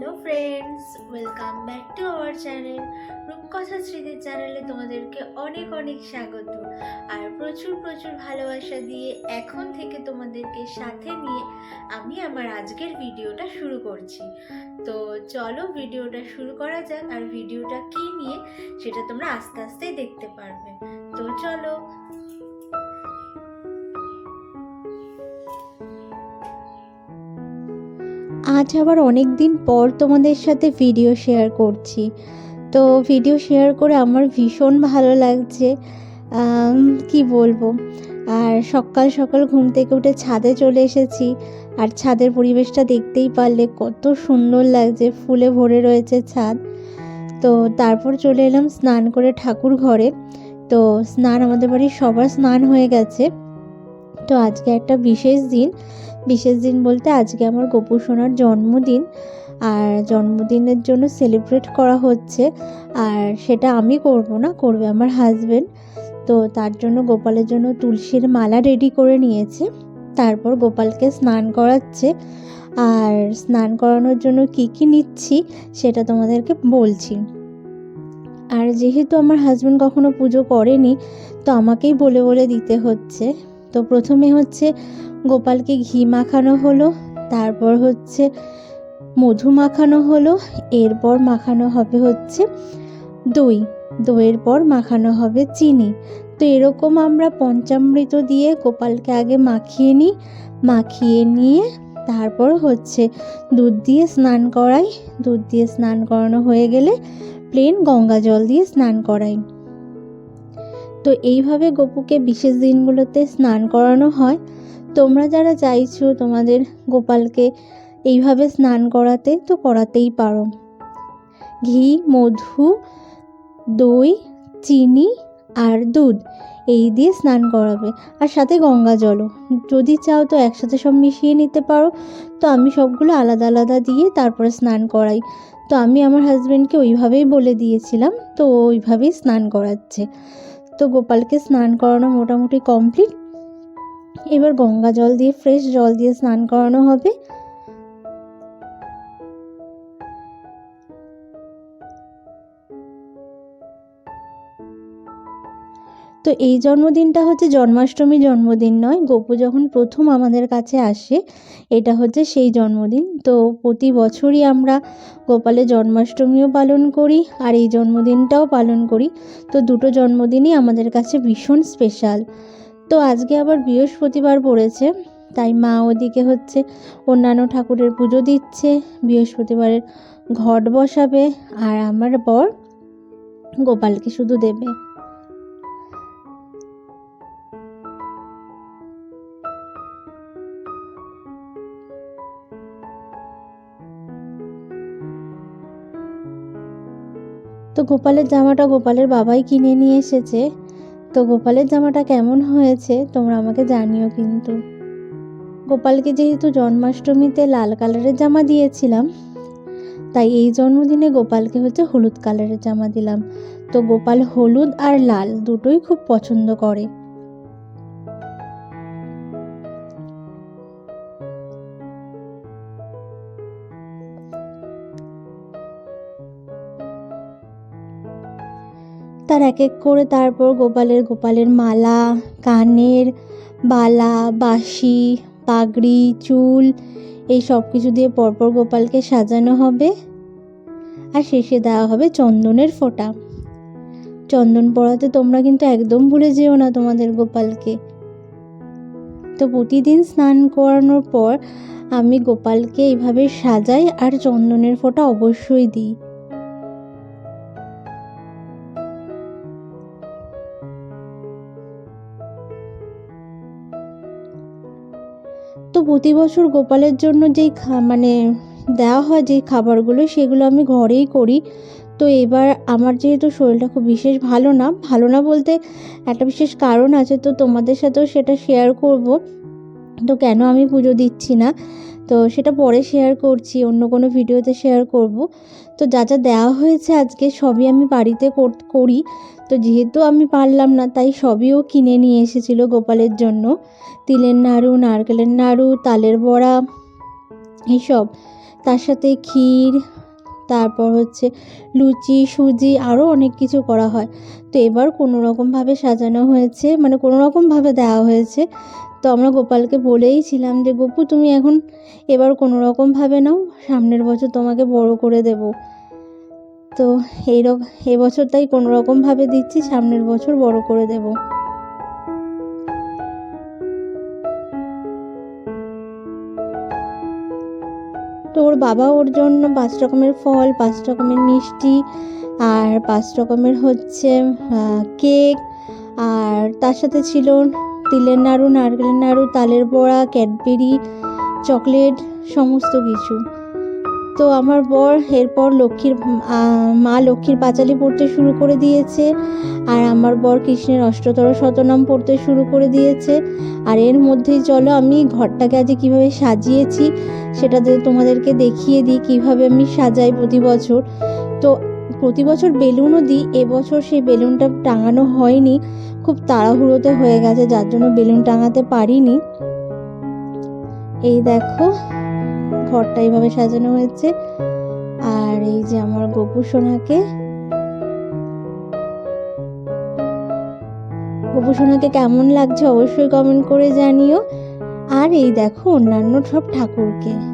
Hello friends, welcome back to our channel. Rupkatha স্মৃতির চ্যানেলে তোমাদেরকে অনেক অনেক স্বাগত। আর প্রচুর প্রচুর ভালোবাসা দিয়ে এখন থেকে তোমাদেরকে সাথে নিয়ে আমি আমার আজকের ভিডিওটা শুরু করছি। তো চলো ভিডিওটা শুরু করা যাক, আর ভিডিওটা কি নিয়ে সেটা তোমরা আস্তে আস্তেই দেখতে পারবে। তো চলো আজ আবার অনেক দিন পর তোমাদের সাথে ভিডিও শেয়ার করছি। তো ভিডিও শেয়ার করে আমার ভীষণ ভালো লাগছে। কি বলব? আর সকাল সকাল ঘুম থেকে উঠে ছাদে চলে এসেছি। আর ছাদের পরিবেশটা দেখতেই পারলে কত সুন্দর লাগছে, ফুলে ভরে রয়েছে ছাদ। তো তারপর চলে এলাম স্নান করে ঠাকুর ঘরে। তো স্নান, আমাদের বাড়ির সবার স্নান হয়ে গেছে। তো আজকে একটা বিশেষ দিন। বিশেষ দিন বলতে আজকে আমার গোপু সোনার জন্মদিন। আর জন্মদিনের জন্য সেলিব্রেট করা হচ্ছে। আর সেটা আমি করব না, করবে আমার হাজব্যান্ড তো তার জন্য গোপালের জন্য তুলসীর মালা রেডি করে নিয়েছে। তারপর গোপালকে স্নান করাচ্ছে। আর স্নান করানোর জন্য কি কি নিচ্ছি সেটা তোমাদেরকে বলছি। আর যেহেতু আমার হাজব্যান্ড কখনো পুজো করেনি, তো আমাকেই বলে বলে দিতে হচ্ছে। তো প্রথমে হচ্ছে গোপালকে ঘি মাখানো হলো, তারপর হচ্ছে মধু মাখানো হলো, এরপর মাখানো হবে হচ্ছে দই, দইয়ের পর মাখানো হবে চিনি। তো এরকম আমরা পঞ্চামৃত দিয়ে গোপালকে আগে মাখিয়ে নিই, মাখিয়ে নিয়ে তারপর হচ্ছে দুধ দিয়ে স্নান করাই। দুধ দিয়ে স্নান করানো হয়ে গেলে প্লেন গঙ্গা জল দিয়ে স্নান করাই। তো এইভাবে গোপুকে বিশেষ দিনগুলোতে স্নান করানো হয়। তোমরা যারা চাইছো তোমাদের গোপালকে এইভাবে স্নান করাতে, তো করাতেই পারো। ঘি, মধু, দই, চিনি আর দুধ এই দিয়ে স্নান করাবে। আর সাথে গঙ্গা জলও। যদি চাও তো একসাথে সব মিশিয়ে নিতে পারো। তো আমি সবগুলো আলাদা আলাদা দিয়ে তারপরে স্নান করাই। তো আমি আমার হাজব্যান্ডকে ওইভাবেই বলে দিয়েছিলাম, তো ওইভাবেই স্নান করাচ্ছে। তো গোপালকে স্নান করানো মোটামুটি কমপ্লিট এবার গঙ্গা জল দিয়ে ফ্রেশ জল দিয়ে স্নান করানো হবে। তো এই জন্মদিনটা হচ্ছে জন্মাষ্টমী জন্মদিন নয়, গোপু যখন প্রথম আমাদের কাছে আসে, এটা হচ্ছে সেই জন্মদিন। তো প্রতি বছরই আমরা গোপালের জন্মাষ্টমীও পালন করি আর এই জন্মদিনটাও পালন করি। তো দুটো জন্মদিনই আমাদের কাছে ভীষণ স্পেশাল। তো আজকে আবার বৃহস্পতিবার পড়েছে, তাই মা ওদিকে হচ্ছে অন্যান্য ঠাকুরের পুজো দিচ্ছে, বৃহস্পতিবারের ঘট বসাবে আর আমার বর গোপালকে শুধু দেবে। তো গোপালের জামাটা গোপালের বাবাই কিনে নিয়ে এসেছে। তো গোপালের জামাটা কেমন হয়েছে তোমরা আমাকে জানিও কিন্তু। গোপালকে যেহেতু জন্মাষ্টমীতে লাল কালারের জামা দিয়েছিলাম, তাই এই জন্মদিনে গোপালকে হচ্ছে হলুদ কালারের জামা দিলাম। তো গোপাল হলুদ আর লাল দুটোই খুব পছন্দ করে। তার এক এক করে তারপর গোপালের গোপালের মালা, কানের বালা, বাঁশি, পাগড়ি, চুল, এই সব কিছু দিয়ে পরপর গোপালকে সাজানো হবে। আর শেষে দেওয়া হবে চন্দনের ফোঁটা। চন্দন পড়াতে তোমরা কিন্তু একদম ভুলে যেও না তোমাদের গোপালকে। তো প্রতিদিন স্নান করানোর পর আমি গোপালকে এইভাবে সাজাই আর চন্দনের ফোঁটা অবশ্যই দিই। প্রতি বছর গোপালের জন্য যেই মানে দেওয়া হয় যেই খাবারগুলো, সেগুলো আমি ঘরেই করি। তো এবার আমার যেহেতু শরীরটা খুব বিশেষ ভালো না ভালো না বলতে একটা বিশেষ কারণ আছে, তো তোমাদের সাথেও সেটা শেয়ার করব। তো কেন আমি পুজো দিচ্ছি না? তো সেটা পরে শেয়ার করছি, অন্য কোনো ভিডিওতে শেয়ার করব। তো যা যা দেওয়া হয়েছে আজকে সবই আমি বাড়িতে কর- তো যেহেতু আমি পারলাম না, তাই সবইও কিনে নিয়ে এসেছিল গোপালের জন্য। তিলের নাড়ু, নারকেলের নাড়ু, তালের বড়া, এইসব। তার সাথে ক্ষীর, তারপর হচ্ছে লুচি, সুজি আরও অনেক কিছু করা হয়। তো এবার কোনো রকমভাবে সাজানো হয়েছে মানে কোনো রকমভাবে দেওয়া হয়েছে। তো আমরা গোপালকে বলেইছিলাম যে, গোপু, তুমি এখন এবার কোনো রকমভাবে নাও, সামনের বছর তোমাকে বড় করে দেব। তো এই এবছর তাই কোনো রকমভাবে দিচ্ছি, সামনের বছর বড় করে দেব। তো ওর বাবা ওর জন্য পাঁচ রকমের ফল, পাঁচ রকমের মিষ্টি আর পাঁচ রকমের হচ্ছে কেক আর তার সাথে ছিল তিলের নাড়ু, নারকেলের নাড়ু, তালের বড়া, ক্যাডবেরি, চকলেট, সমস্ত কিছু। তো আমার বর এরপর লক্ষ্মীর মা লক্ষ্মীর পাঁচালি পড়তে শুরু করে দিয়েছে আর আমার বর কৃষ্ণের অষ্টতর শতনাম পড়তে শুরু করে দিয়েছে। আর এর মধ্যেই চলো আমি ঘরটাকে আজকে কীভাবে সাজিয়েছি সেটা তোমাদেরকে দেখিয়ে দিই, কীভাবে আমি সাজাই প্রতি বছর। তো প্রতি বছর বেলুনও দিই, এবছর সেই বেলুনটা টাঙানো হয়নি। খুব তাড়াহুড়োতে হয়ে গেছে, যার জন্য বেলুন টাঙাতে পারিনি। এই দেখো, ঘরটা এইভাবে সাজানো হয়েছে। আর এই যে আমার গপু সোনাকে গপু সোনাকে কেমন লাগছে অবশ্যই কমেন্ট করে জানিও। আর এই দেখো অন্যান্য সব ঠাকুরকে।